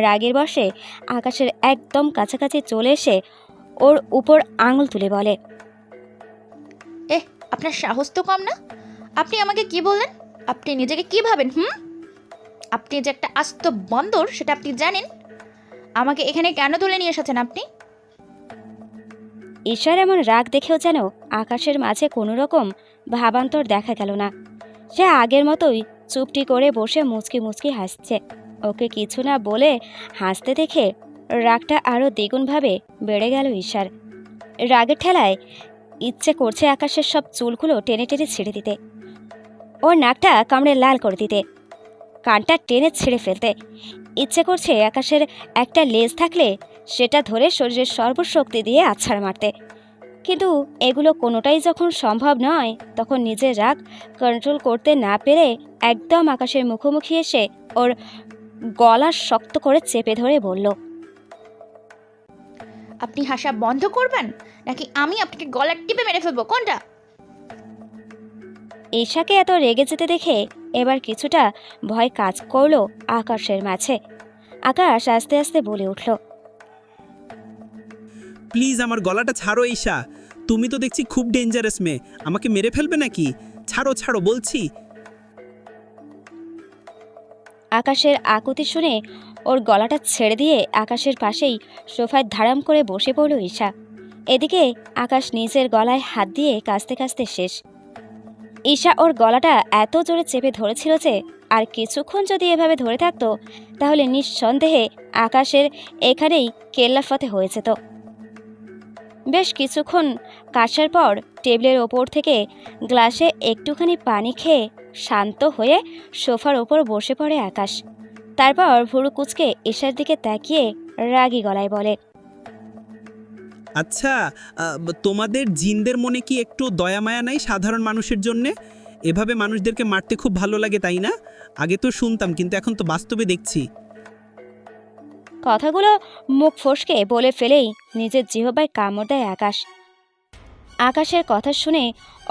রাগের বসে আকাশের একদম কাছাকাছি চলে এসে ওর উপর আঙুল তুলে বলে, এহ, আপনার সাহস তো কম না? আপনি আমাকে কি বললেন? আপনি নিজেকে কি ভাবেন, হুম? আপনি যে একটা আস্ত বন্দর, সেটা আপনি জানেন? আমাকে এখানে কেন তুলে নিয়ে এসেছেন আপনি? ঈশার এমন রাগ দেখেও যেন আকাশের মাঝে কোনো রকম ভাবান্তর দেখা গেল না। সে আগের মতোই চুপটি করে বসে মুচকি মুচকি হাসছে। ওকে কিছু না বলে হাসতে দেখে রাগটা আরও দ্বিগুণভাবে বেড়ে গেল ঈশার রাগের ঠেলায় ইচ্ছে করছে আকাশের সব চুলগুলো টেনে টেনে ছিঁড়ে দিতে। ওর নাকটা কামড়ে লাল করে দিতে। কানটা টেনে ছেড়ে ফেলতে। ইচ্ছে করছে আকাশের একটা লেজ থাকলে সেটা ধরে শরীরের সর্বশক্তি দিয়ে আছাড় মারতে। কিন্তু এগুলো কোনোটাই যখন সম্ভব নয় তখন নিজের রাগ কন্ট্রোল করতে না পেরে একদম আকাশের মুখোমুখি এসে ওর গলা শক্ত করে চেপে ধরে বলল আপনি হাসা বন্ধ করবেন? নাকি আমি আপনাকে গলার টিপে মেরে ফেলব? কোনটা? ঈশাকে এত রেগে যেতে দেখে এবার কিছুটা ভয় কাজ করল আকাশের মাঝে। আকাশ আস্তে আস্তে বলে উঠল প্লিজ আমার গলাটা ছাড়ো ঈশা। তুমি তো দেখছি খুব ডেঞ্জারাস মেয়ে। আমাকে মেরে ফেলবে নাকি? ছাড়ো ছাড়ো বলছি। আকাশের আকুতি শুনে ওর গলাটা ছেড়ে দিয়ে আকাশের পাশেই সোফায় ধারাম করে বসে পড়ল ঈশা। এদিকে আকাশ নিজের গলায় হাত দিয়ে কাস্তে কাস্তে শেষ। ঈশা ওর গলাটা এত জোরে চেপে ধরেছিল যে, আর কিছুক্ষণ যদি এভাবে ধরে থাকতো, তাহলে নিঃসন্দেহে আকাশের এখানেই কেল্লাফতে হয়ে যেত। বেশ কিছুক্ষণ কাশার পর টেবিলের ওপর থেকে গ্লাসে একটুখানি পানি খেয়ে শান্ত হয়ে সোফার ওপর বসে পড়ে আকাশ। তারপর ভুরু কুচকে ঈশার দিকে তাকিয়ে রাগী গলায় বলে আচ্ছা তোমাদের জিনদের মনে কি একটু দয়া মায়া নাই সাধারণ মানুষের জন্যে? এভাবে মানুষদেরকে মারতে খুব ভালো লাগে তাই না? আগে তো শুনতাম কিন্তু এখন তো বাস্তবে দেখছি। কথাগুলো মুখ ফসকে বলে ফেলেই নিজের জিহবায় কামড় দেয় আকাশ। আকাশের কথা শুনে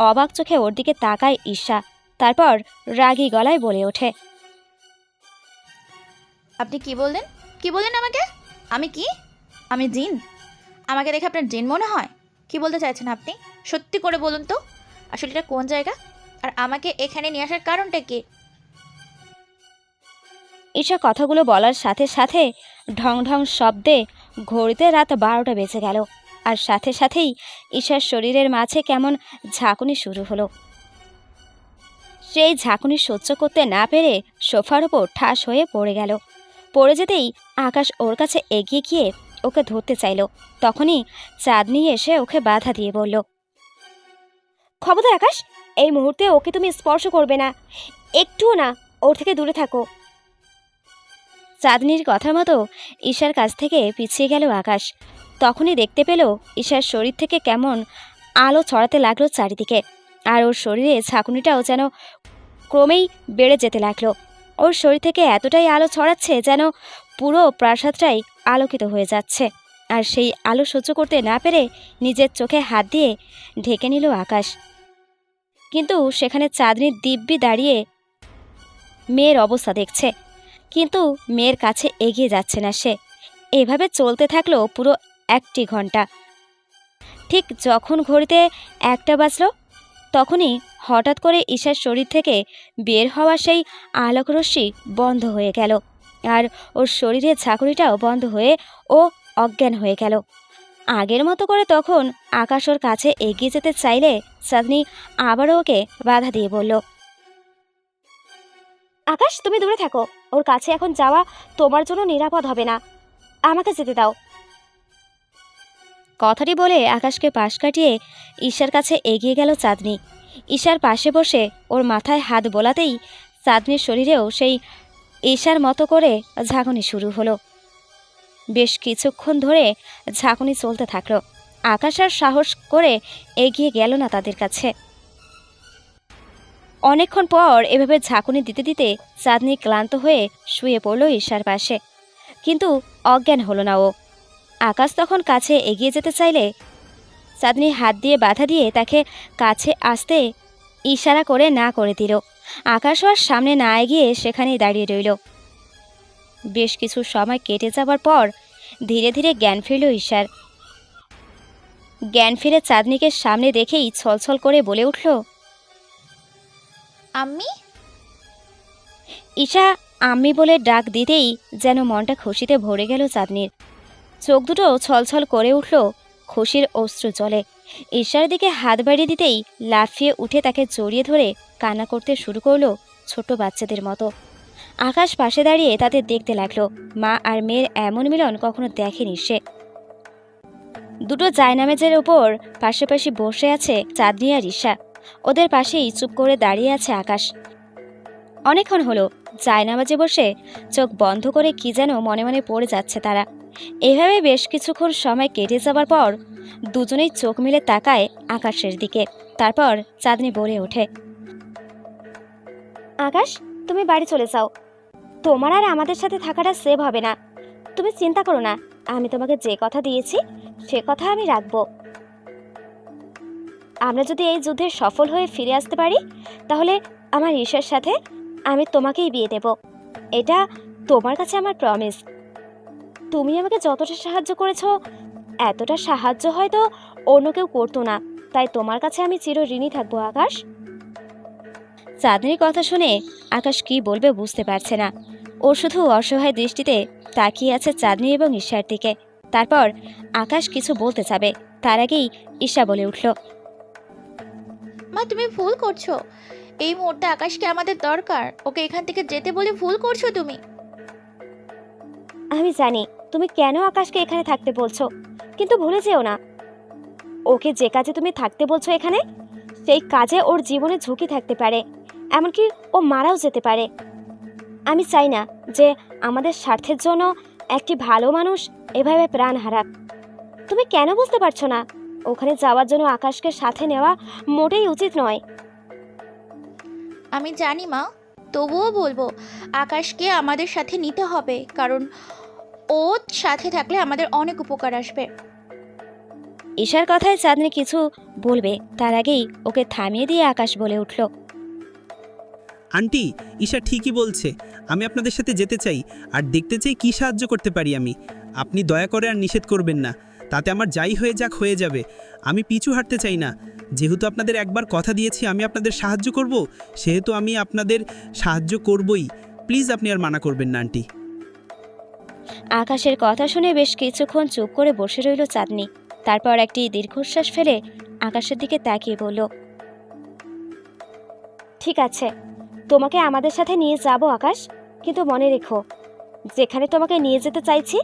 অবাক চোখে ওর দিকে তাকায় ঈশা তারপর রাগী গলায় বলে ওঠে। আপনি কি বললেন? কি বললেন আমাকে? আমি কি? আমি জিন। আমাকে দেখে আপনার জিন মনে হয়? কি বলতে চাইছেন আপনি? সত্যি করে বলুন তো। আসলে এটা কোন জায়গা? আর আমাকে এখানে নিয়ে আসার কারণটা কি? ঈশা কথাগুলো বলার সাথে সাথে ঢং ঢং শব্দে ঘড়িতে রাত বারোটা বেজে গেল। আর সাথে সাথেই ঈশার শরীরের মাঝে কেমন ঝাঁকুনি শুরু হলো। সেই ঝাঁকুনি সহ্য করতে না পেরে সোফার ওপর ঠাস হয়ে পড়ে গেল। পড়ে যেতেই আকাশ ওর কাছে এগিয়ে গিয়ে ওকে ধরতে চাইল। তখনই চাঁদনি এসে ওকে বাধা দিয়ে বলল, খবরদার আকাশ, এই মুহূর্তে ওকে তুমি স্পর্শ করবে না। একটুও না, ওর থেকে দূরে থাকো। চাঁদনির কথা মতো ঈশার কাছ থেকে পিছিয়ে গেল আকাশ। তখনই দেখতে পেল ঈশার শরীর থেকে কেমন আলো ছড়াতে লাগল চারিদিকে, আর ওর শরীরে ঝাঁকুনিটাও যেন ক্রমেই বেড়ে যেতে লাগল। ওর শরীর থেকে এতটাই আলো ছড়াচ্ছে যেন পুরো প্রাসাদটাই আলোকিত হয়ে যাচ্ছে। আর সেই আলো সহ্য করতে না পেরে নিজের চোখে হাত দিয়ে ঢেকে নিল আকাশ। কিন্তু সেখানে চাঁদনির দিব্যি দাঁড়িয়ে মেয়ের অবস্থা দেখছে। কিন্তু মেয়ের কাছে এগিয়ে যাচ্ছে না সে। এভাবে চলতে থাকল পুরো একটি ঘণ্টা। ঠিক যখন ঘড়িতে একটা বাজলো, তখনই হঠাৎ করে ঈশার শরীর থেকে বের হওয়া সেই আলোকরশ্মি বন্ধ হয়ে গেল। আর ওর শরীরের ঝাঁকুনিটাও বন্ধ হয়ে ও অজ্ঞান হয়ে গেল। আগের মতো করে তখন আকাশ ওর কাছে এগিয়ে যেতে চাইলে চাঁদনি আবারও ওকে বাধা দিয়ে বলল, আকাশ, তুমি দূরে থাকো। ওর কাছে এখন যাওয়া তোমার জন্য নিরাপদ হবে না। আমাকে যেতে দাও। কথাটি বলে আকাশকে পাশ কাটিয়ে ঈশার কাছে এগিয়ে গেল চাঁদনি ঈশার পাশে বসে ওর মাথায় হাত বোলাতেই চাঁদনির শরীরেও সেই ঈশার মতো করে ঝাঁকুনি শুরু হলো। বেশ কিছুক্ষণ ধরে ঝাঁকুনি চলতে থাকল। আকাশ আর সাহস করে এগিয়ে গেল না তাদের কাছে। অনেকক্ষণ পর এভাবে ঝাঁকুনি দিতে দিতে চাঁদনি ক্লান্ত হয়ে শুয়ে পড়ল ঈশার পাশে। কিন্তু অজ্ঞান হলো না ও। আকাশ তখন কাছে এগিয়ে যেতে চাইলে চাঁদনি হাত দিয়ে বাধা দিয়ে তাকে কাছে আসতে ইশারা করে না করে দিল। আকাশ আর সামনে না এগিয়ে সেখানেই দাঁড়িয়ে রইল। বেশ কিছু সময় কেটে যাবার পর ধীরে ধীরে জ্ঞান ফিরল ঈশার। জ্ঞান ফিরে চাঁদনিকে সামনে দেখেই ছলছল করে বলে উঠল আমি? ঈশা আমি বলে ডাক দিতেই যেন মনটা খুশিতে ভরে গেল চাঁদনির। চোখ দুটো ছলছল করে উঠল খুশির অশ্রু জলে। ঈশার দিকে হাত বাড়িয়ে দিতেই লাফিয়ে উঠে তাকে জড়িয়ে ধরে কান্না করতে শুরু করল ছোট বাচ্চাদের মতো। আকাশ পাশে দাঁড়িয়ে তাদের দেখতে লাগল, মা আর মেয়ের এমন মিলন কখনো দেখেনি সে। দুটো জায়নামেজের ওপর পাশাপাশি বসে আছে চাঁদনি আর ঈশা। ওদের পাশেই চুপ করে দাঁড়িয়ে আছে আকাশ। অনেকক্ষণ হলো, জায়নামাজে বসে চোখ বন্ধ করে কি যেন মনে মনে পড়ে যাচ্ছে তারা। এভাবে বেশ কিছুক্ষণ সময় কেটে যাবার পর দুজনেই চোখ মিলে তাকায় আকাশের দিকে। তারপর চাঁদনি বলে ওঠে আকাশ, তুমি বাড়ি চলে যাও। তোমার আর আমাদের সাথে থাকাটা সেভ হবে না। তুমি চিন্তা করো না, আমি তোমাকে যে কথা দিয়েছি, সে কথা আমি রাখব। আমরা যদি এই যুদ্ধে সফল হয়ে ফিরে আসতে পারি, তাহলে আমার ঈশার সাথে আমি তোমাকেই বিয়ে দেব। এটা তোমার কাছে আমার প্রমিস তুমি আমাকে যতটা সাহায্য করেছ, এতটা সাহায্য হয়তো অন্য কেউ করতো না। তাই তোমার কাছে আমি চির ঋণী থাকব, আকাশ। চাঁদনির কথা শুনে আকাশ কি বলবে বুঝতে পারছে না। ও শুধু অসহায় দৃষ্টিতে তাকিয়ে আছে চাঁদনি এবং ঈশার দিকে। তারপর আকাশ কিছু বলতে যাবে তার আগেই ঈশা বলে উঠল মা তুমি ভুল করছ। এই মুহূর্তে আকাশকে আমাদের দরকার। ওকে এখান থেকে যেতে বলে ভুল করছ তুমি? আমি জানি তুমি কেন আকাশকে এখানে থাকতে বলছো কিন্তু ভুলে যেও না। ওকে যে কাজে তুমি থাকতে বলছো এখানে সেই কাজে ওর জীবনে ঝুঁকি থাকতে পারে। এমনকি ও মারাও যেতে পারে। আমি চাই না যে আমাদের স্বার্থের জন্য একটি ভালো মানুষ এভাবে প্রাণ হারাক। তুমি কেন বুঝতে পারছ না? ওখানে যাওয়ার জন্য আকাশকে সাথে নেওয়া মোটেই উচিত নয়। আমি জানি মা তবুও বলব আকাশকে আমাদের সাথে নিতে হবে কারণ ও সাথে থাকলে আমাদের অনেক উপকার আসবে। ঈশার কথায় চাঁদনি কিছু বলবে তার আগেই ওকে থামিয়ে দিয়ে আকাশ বলে উঠল। আন্টি, ঈশা ঠিকই বলছে। আমি আপনাদের সাথে যেতে চাই, আর দেখতে চাই কি সাহায্য করতে পারি আমি। আপনি দয়া করে আর নিষেধ করবেন না। তাতে আমার যাই হয়ে যাক হয়ে যাবে। আমি পিছু হাঁটতে চাই না। যেহেতু আপনাদের একবার কথা দিয়েছি, আমি আপনাদের সাহায্য করব? সেহেতু আমি আপনাদের সাহায্য করবই। প্লিজ আপনি আর মানা করবেন না, আন্টি। আকাশের কথা শুনে বেশ কিছুক্ষণ চুপ করে বসে রইল চাঁদনি। তারপর একটি দীর্ঘশ্বাস ফেলে আকাশের দিকে তাকিয়ে বলল, ঠিক আছে তোমাকে আমাদের সাথে নিয়ে যাব, আকাশ। কিন্তু মনে রেখো, যেখানে তোমাকে নিয়ে যেতে চাইছি,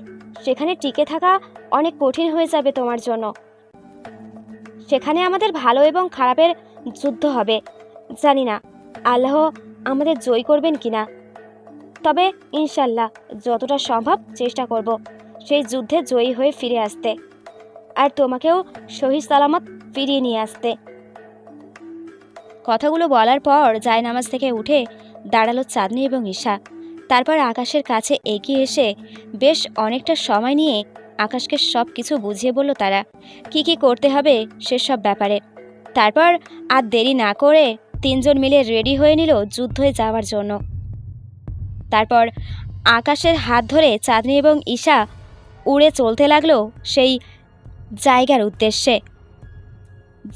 সেখানে টিকে থাকা অনেক কঠিন হয়ে যাবে তোমার জন্য। সেখানে আমাদের ভালো এবং খারাপের যুদ্ধ হবে। জানি না, আল্লাহ আমাদের জয় করবেন কিনা। তবে ইনশাল্লাহ যতটা সম্ভব চেষ্টা করব সেই যুদ্ধে জয়ী হয়ে ফিরে আসতে। আর তোমাকেও শহীদ সালামত ফিরিয়ে নিয়ে আসতে। কথাগুলো বলার পর জায়নামাজ থেকে উঠে দাঁড়াল চাঁদনি এবং ঈশা। তারপর আকাশের কাছে এগিয়ে এসে বেশ অনেকটা সময় নিয়ে আকাশকে সব কিছু বুঝিয়ে বলল তারা, কি কি করতে হবে সেসব ব্যাপারে? তারপর আর দেরি না করে তিনজন মিলে রেডি হয়ে নিল যুদ্ধে যাওয়ার জন্য। তারপর আকাশের হাত ধরে চাঁদনি এবং ঈশা উড়ে চলতে লাগল সেই জায়গার উদ্দেশ্যে।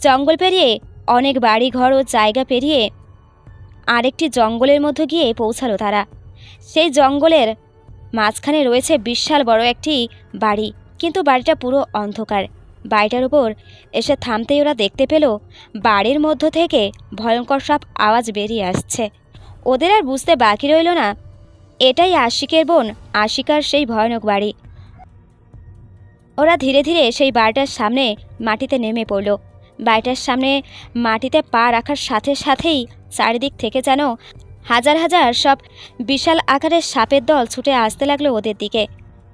জঙ্গল পেরিয়ে অনেক বাড়িঘর ও জায়গা পেরিয়ে আরেকটি জঙ্গলের মধ্যে গিয়ে পৌঁছালো তারা। সেই জঙ্গলের মাঝখানে রয়েছে বিশাল বড় একটি বাড়ি, কিন্তু বাড়িটা পুরো অন্ধকার। বাড়িটার উপর এসে থামতেই ওরা দেখতে পেল, বাড়ির মধ্য থেকে ভয়ঙ্কর সব আওয়াজ বেরিয়ে আসছে। ওদের আর বুঝতে বাকি রইল না, এটাই আশিকের বোন, আশিকার সেই ভয়ানক বাড়ি। ওরা ধীরে ধীরে সেই বাড়িটার সামনে মাটিতে নেমে পড়ল। বাড়িটার সামনে মাটিতে পা রাখার সাথে সাথেই চারিদিক থেকে যেন হাজার হাজার সব বিশাল আকারের সাপের দল ছুটে আসতে লাগল ওদের দিকে।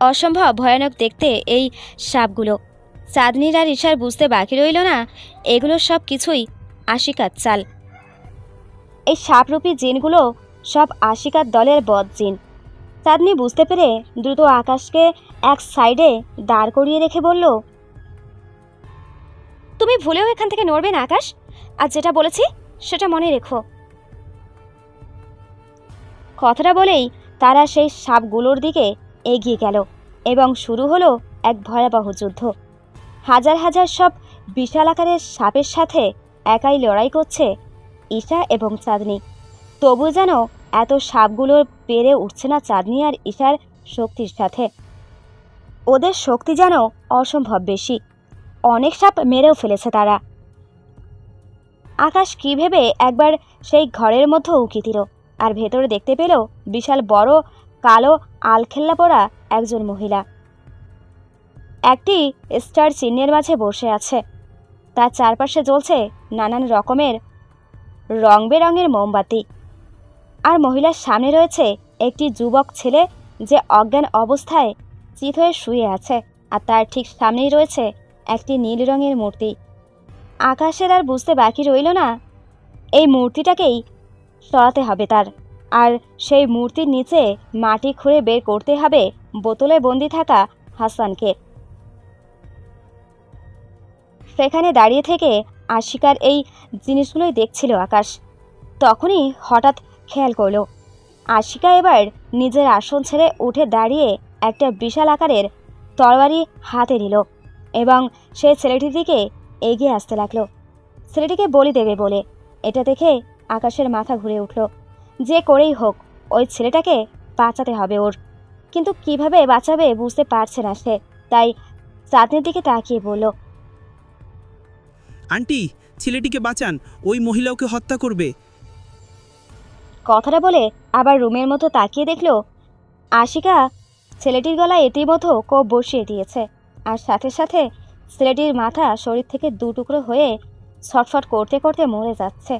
অসম্ভব ভয়ানক দেখতে এই সাপগুলো। চাঁদনির আর ঈশার বুঝতে বাকি রইল না, এগুলো সব কিছুই আশিকার চাল। এই সাপরূপী জিনগুলো সব আশিকার দলের বদ জিন। চাঁদনি বুঝতে পেরে দ্রুত আকাশকে এক সাইডে দাঁড় করিয়ে রেখে বলল তুমি ভুলেও এখান থেকে নড়বে না আকাশ। আর যেটা বলেছি, সেটা মনে রেখো। কথাটা বলেই তারা সেই সাপগুলোর দিকে এগিয়ে গেল এবং শুরু হলো এক ভয়াবহ যুদ্ধ। হাজার হাজার সব বিশাল আকারের সাপের সাথে একাই লড়াই করছে ঈশা এবং চাঁদনি। তবু যেন এত সাপগুলোর পেরে উঠছে না চাঁদনি আর ঈশার শক্তির সাথে। ওদের শক্তি যেন অসম্ভব বেশি। অনেক সাপ মেরেও ফেলেছে তারা। আকাশ কি ভেবে একবার সেই ঘরের মধ্যে উকি দিল, আর ভেতরে দেখতে পেল বিশাল বড় কালো আলখেল্লা পরা একজন মহিলা। একটি স্টার চিহ্নের মাঝে বসে আছে। তার চারপাশে জ্বলছে নানান রকমের রং বেরঙের মোমবাতি। আর মহিলার সামনে রয়েছে একটি যুবক ছেলে যে অজ্ঞান অবস্থায় চিত হয়ে শুয়ে আছে, আর তার ঠিক সামনেই রয়েছে একটি নীল রঙের মূর্তি। আকাশের আর বুঝতে বাকি রইল না। এই মূর্তিটাকেই সরাতে হবে তার। আর সেই মূর্তির নিচে মাটি খুঁড়ে বের করতে হবে বোতলে বন্দি থাকা হাসানকে। সেখানে দাঁড়িয়ে থেকে আশিকার এই জিনিসগুলোই দেখছিল আকাশ। তখনই হঠাৎ খেয়াল করল। আশিকা এবার নিজের আসন ছেড়ে উঠে দাঁড়িয়ে একটা বিশাল আকারের তরবারি হাতে নিল। এবং সে ছেলেটির দিকে এগিয়ে আসতে লাগল। ছেলেটিকে বলি দেবে বলে। এটা দেখে আকাশের মাথা ঘুরে উঠল। যে করেই হোক ওই ছেলেটাকে বাঁচাতে হবে ওর। কিন্তু কীভাবে বাঁচাবে বুঝতে পারছে না সে। তাই চাঁদনির দিকে তাকিয়ে বলল আন্টি ছেলেটিকে বাঁচান। ওই মহিলা ওকে হত্যা করবে। কথাটা বলে আবার রুমের মতো তাকিয়ে দেখল আশিকা ছেলেটির গলায় ইতিমতো কোপ বসিয়ে দিয়েছে। আর সাথে সাথে ছেলেটির মাথা শরীর থেকে দু টুকরো হয়ে ছটফট করতে করতে মরে যাচ্ছে।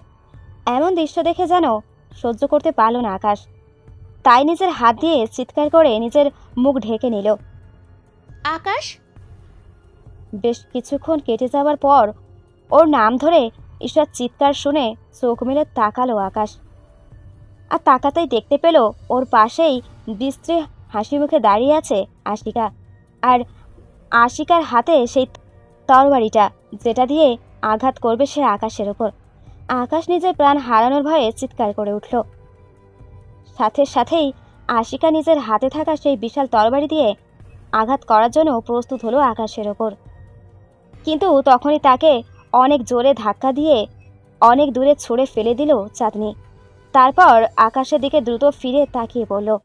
এমন দৃশ্য দেখে যেন সহ্য করতে পারল না আকাশ। তাই নিজের হাত দিয়ে চিৎকার করে নিজের মুখ ঢেকে নিল। আকাশ? বেশ কিছুক্ষণ কেটে যাওয়ার পর ওর নাম ধরে ঈশ্বর চিৎকার শুনে চোখ মেলে তাকালো আকাশ। আর তাকাতেই দেখতে পেল ওর পাশেই বিশ্রী হাসি মুখে দাঁড়িয়ে আছে আশিকা। আর আশিকার হাতে সেই তরবারিটা, যেটা দিয়ে আঘাত করবে সে আকাশের ওপর আকাশ নিজের প্রাণ হারানোর ভয়ে চিৎকার করে উঠল। সাথে সাথেই আশিকা নিজের হাতে থাকা সেই বিশাল তরবারি দিয়ে আঘাত করার জন্য প্রস্তুত হলো আকাশের ওপর। কিন্তু তখনই তাকে অনেক জোরে ধাক্কা দিয়ে অনেক দূরে ছুঁড়ে ফেলে দিল চাঁদনি। তারপর আকাশের দিকে দ্রুত ফিরে তাকিয়ে পড়ল